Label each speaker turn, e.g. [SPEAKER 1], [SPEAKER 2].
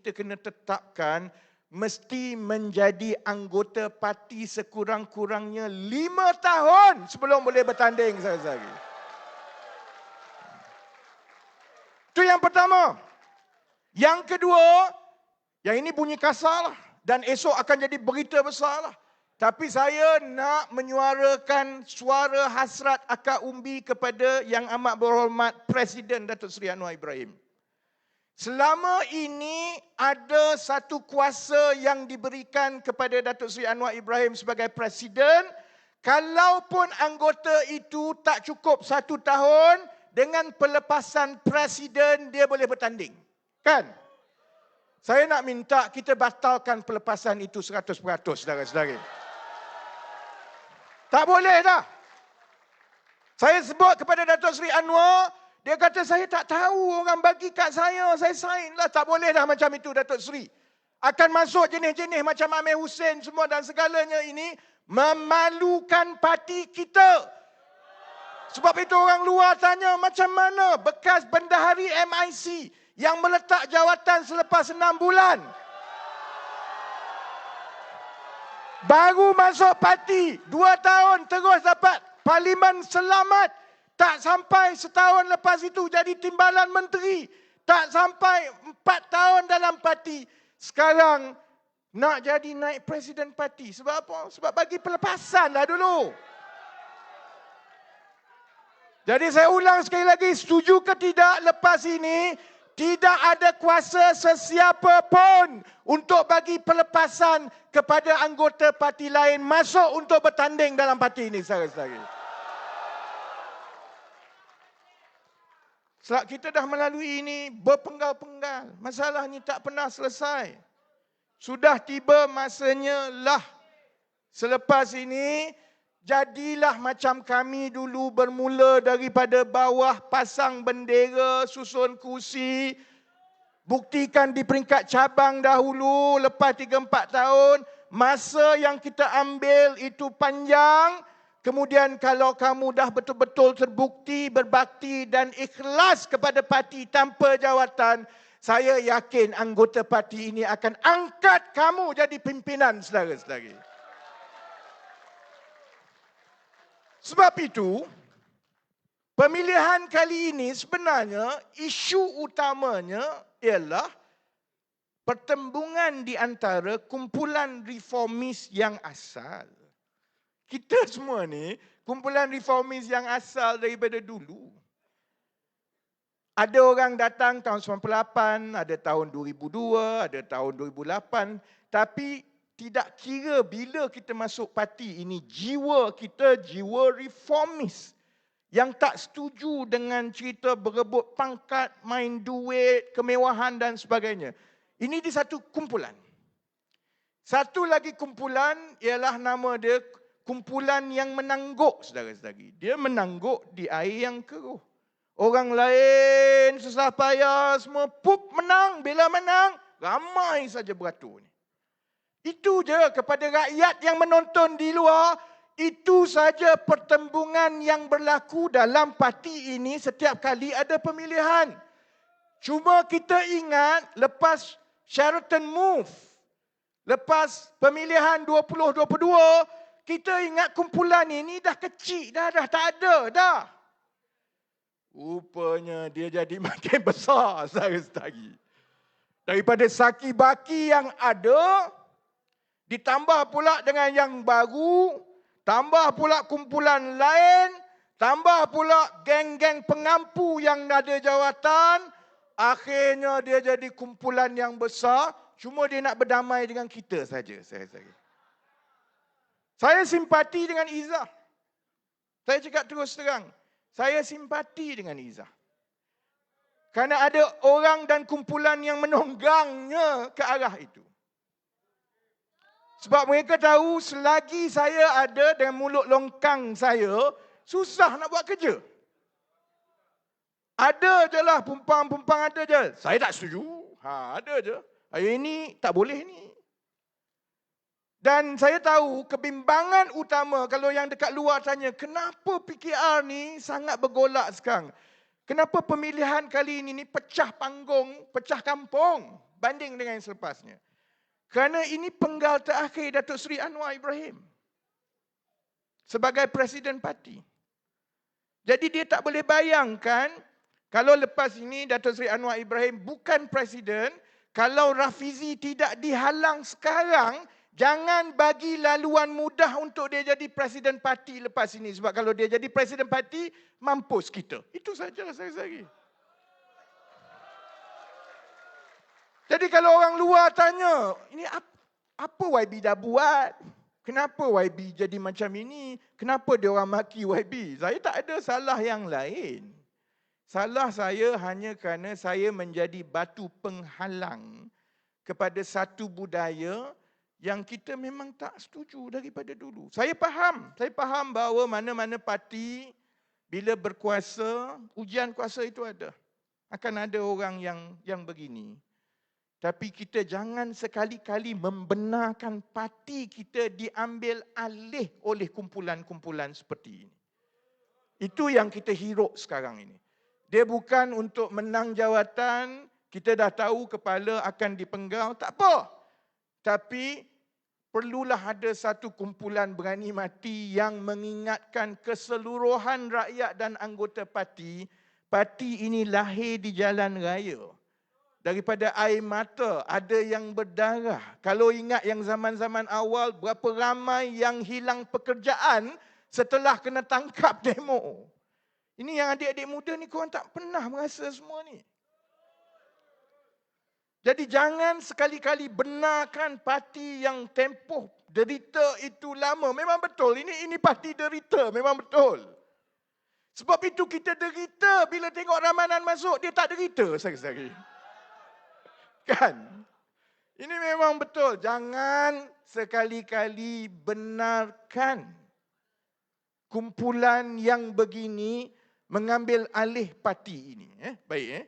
[SPEAKER 1] kita kena tetapkan mesti menjadi anggota parti sekurang-kurangnya lima tahun sebelum boleh bertanding sekali-sekali. Itu yang pertama. Yang kedua, yang ini bunyi kasar lah. Dan esok akan jadi berita besar lah. Tapi saya nak menyuarakan suara hasrat akak umbi kepada yang amat berhormat Presiden Datuk Seri Anwar Ibrahim. Selama ini ada satu kuasa yang diberikan kepada Datuk Seri Anwar Ibrahim sebagai Presiden. Kalaupun anggota itu tak cukup satu tahun, dengan pelepasan Presiden dia boleh bertanding. Kan? Saya nak minta kita batalkan pelepasan itu 100%, saudara-saudara. Tak boleh dah. Saya sebut kepada Datuk Seri Anwar, dia kata saya tak tahu orang bagi kat saya, saya sign lah. Tak boleh dah macam itu Datuk Seri. Akan masuk jenis-jenis macam Amir Hussein semua dan segalanya ini memalukan parti kita. Sebab itu orang luar tanya macam mana bekas bendahari MIC yang meletak jawatan selepas enam bulan. Baru masuk parti, dua tahun terus dapat parlimen selamat. Tak sampai setahun lepas itu jadi timbalan menteri. Tak sampai empat tahun dalam parti. Sekarang nak jadi naik presiden parti. Sebab apa? Sebab bagi pelepasan lah dulu. Jadi saya ulang sekali lagi, setuju ke tidak lepas ini, tidak ada kuasa sesiapa pun untuk bagi pelepasan kepada anggota parti lain masuk untuk bertanding dalam parti ini saudara-saudari. Sebab kita dah melalui ini berpenggal-penggal. Masalah ini tak pernah selesai. Sudah tiba masanya lah. Selepas ini, Jadilah macam kami dulu bermula daripada bawah pasang bendera, susun kursi. Buktikan di peringkat cabang dahulu lepas 3-4 tahun. Masa yang kita ambil itu panjang. Kemudian kalau kamu dah betul-betul terbukti, berbakti dan ikhlas kepada parti tanpa jawatan. Saya yakin anggota parti ini akan angkat kamu jadi pimpinan saudara-saudari. Sebab itu, pemilihan kali ini sebenarnya isu utamanya ialah pertembungan di antara kumpulan reformis yang asal. Kita semua ni kumpulan reformis yang asal daripada dulu. Ada orang datang tahun 98, ada tahun 2002, ada tahun 2008. Tapi tidak kira bila kita masuk parti ini, jiwa kita jiwa reformis. Yang tak setuju dengan cerita berebut pangkat, main duit, kemewahan dan sebagainya. Ini di satu kumpulan. Satu lagi kumpulan ialah nama dia kumpulan yang menangguk, saudara-saudari. Dia menangguk di air yang keruh. Orang lain susah payah semua pup menang. Bila menang, ramai saja beratur ni. Itu je kepada rakyat yang menonton di luar. Itu saja pertembungan yang berlaku dalam parti ini setiap kali ada pemilihan. Cuma kita ingat lepas Sheraton Move, lepas pemilihan 2022, kita ingat kumpulan ini dah kecil dah, dah tak ada dah. Rupanya dia jadi makin besar sahaja Daripada saki baki yang ada, ditambah pula dengan yang baru, tambah pula kumpulan lain, tambah pula geng-geng pengampu yang ada jawatan, akhirnya dia jadi kumpulan yang besar, cuma dia nak berdamai dengan kita saja. Saya, saya. Saya simpati dengan Izzah. Saya cakap terus terang, saya simpati dengan Izzah. Kerana ada orang dan kumpulan yang menonggangnya ke arah itu. Sebab mereka tahu selagi saya ada dengan mulut longkang saya, susah nak buat kerja. Ada je lah pumpang-pumpang ada je. Saya tak setuju. Ha, ada je. Ini tak boleh ni. Dan saya tahu kebimbangan utama kalau yang dekat luar tanya, kenapa PKR ni sangat bergolak sekarang? Kenapa pemilihan kali ini ni pecah panggung, pecah kampung? banding dengan yang selepasnya. Kerana ini penggal terakhir Datuk Seri Anwar Ibrahim sebagai Presiden Parti. Jadi dia tak boleh bayangkan kalau lepas ini Datuk Seri Anwar Ibrahim bukan Presiden, kalau Rafizi tidak dihalang sekarang, jangan bagi laluan mudah untuk dia jadi Presiden Parti lepas ini. Sebab kalau dia jadi Presiden Parti, mampus kita. Itu saja saya sagi. Jadi kalau orang luar tanya, ini apa YB dah buat? Kenapa YB jadi macam ini? Kenapa dia orang maki YB? Saya tak ada salah yang lain. Salah saya hanya kerana saya menjadi batu penghalang kepada satu budaya yang kita memang tak setuju daripada dulu. Saya faham, saya faham bahawa mana-mana parti bila berkuasa, ujian kuasa itu ada. Akan ada orang yang yang begini. Tapi kita jangan sekali-kali membenarkan parti kita diambil alih oleh kumpulan-kumpulan seperti ini. Itu yang kita hiruk sekarang ini. Dia bukan untuk menang jawatan, kita dah tahu kepala akan dipenggal, tak apa. Tapi perlulah ada satu kumpulan berani mati yang mengingatkan keseluruhan rakyat dan anggota parti, parti ini lahir di jalan raya daripada air mata, ada yang berdarah. Kalau ingat yang zaman-zaman awal, berapa ramai yang hilang pekerjaan setelah kena tangkap demo. Ini yang adik-adik muda ni korang tak pernah merasa semua ni. Jadi jangan sekali-kali benarkan parti yang tempoh derita itu lama. Memang betul, ini ini parti derita, memang betul. Sebab itu kita derita bila tengok Ramadan masuk, dia tak derita sekali-sekali. Kan? Ini memang betul. Jangan sekali-kali benarkan kumpulan yang begini mengambil alih parti ini. Eh? Baik. Eh?